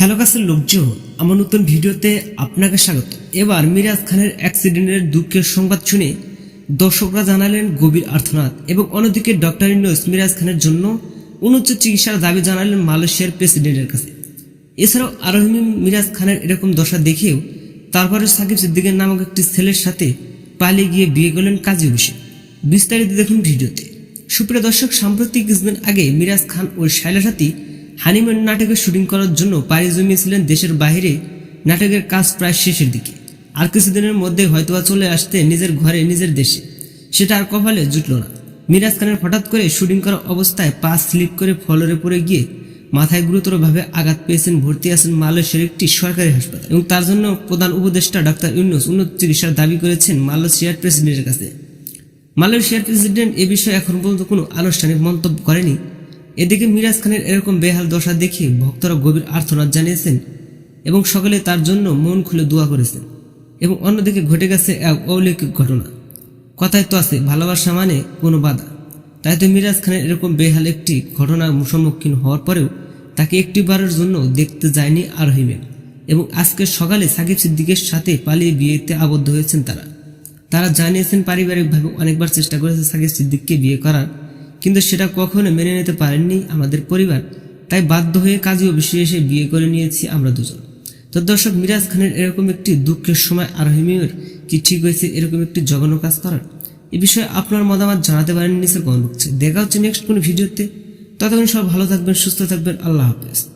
Hello কাছের লোকজন, আমার নতুন ভিডিওতে আপনাকে স্বাগত। এবার মিরাজ খানের অ্যাক্সিডেন্টের দুঃখের সংবাদ শুনে দর্শকরা জানালেন গভীর আর্থনাথ এবং অন্যদিকে ডক্টর ইনোস মিরাজ খানের জন্য উন্নত চিকিৎসার দাবি জানালেন মালয়েশিয়ার প্রেসিডেন্টের কাছে। এছাড়াও আরোহিম মিরাজ খানের এরকম দশা দেখেও তারপরে সাকিব সিদ্দিকের নামক একটি ছেলের সাথে পালিয়ে গিয়ে বিয়ে করলেন কাজী অভিষেক। বিস্তারিত দেখুন ভিডিওতে। সুপ্রিয় দর্শক, সাম্প্রতিক কিছুদিন আগে মিরাজ খান ও শাইলা সাথী হানিমুন নাটকের শুটিং করার জন্য পাড়ি জমিয়েছিলেন দেশের বাইরে। নাটকের কাজ প্রায় শেষের দিকে। আর কিছুদিনের মধ্যে হয়তোবা চলে আসতে নিজের ঘরে নিজের দেশে। সেটা আর কপালে জুটল না। মিরাজ খানের হঠাৎ করে শুটিং করা অবস্থায় পা স্লিপ করে ফলরে পড়ে গিয়ে মাথায় গুরুতরভাবে আঘাত পেয়েছেন, ভর্তি আছেন মালয়েশিয়ার একটি সরকারি হাসপাতাল। এবং তার জন্য প্রধান উপদেষ্টা ডাক্তার ইউনুস উন্নত চিকিৎসার দাবি করেছেন মালয়েশিয়ার প্রেসিডেন্টের কাছে। মালয়েশিয়ার প্রেসিডেন্ট এ বিষয়ে এখন পর্যন্ত কোনো আনুষ্ঠানিক মন্তব্য করেনি। এদিকে মিরাজ খানের এরকম বেহাল দশা দেখে ভক্তরা গভীর আর্থনাদ জানিয়েছেন এবং সকলে তার জন্য মন খুলে দোয়া করেছেন এবং অন্যদিকে ঘটে গেছে এক অলৌকিক ঘটনা। কথায় তো আছে, ভালোবাসা মানে কোনো বাধা। তাই তো মিরাজ খানের এরকম বেহাল একটি ঘটনার সম্মুখীন হওয়ার পরেও তাকে একটিবারের জন্য দেখতে যায়নি আরহিমেন এবং আজকে সকালে সাকিব সিদ্দিকের সাথে পালিয়ে বিয়েতে আবদ্ধ হয়েছেন তারা। তারা জানিয়েছেন, পারিবারিকভাবে অনেকবার চেষ্টা করেছে সাকিব সিদ্দিককে বিয়ে করার কিন্তু সেটা কখনো মেনে নিতে পারেননি আমাদের পরিবার। তাই বাধ্য হয়ে কাজী অফিসে এসে বিয়ে করে নিয়েছি আমরা দুজন। তো দর্শক, মিরাজ খানের এরকম একটি দুঃখের সময় আরহিমের কি ঠিক হয়েছে এরকম একটি জঘন্য কাজ করার? এ বিষয়ে আপনার মতামত জানাতে পারেন নিচে কমেন্ট বক্সে। দেখা হচ্ছে নেক্সট কোনো ভিডিওতে। ততক্ষণ সব ভালো থাকবেন, সুস্থ থাকবেন। আল্লাহ হাফেজ।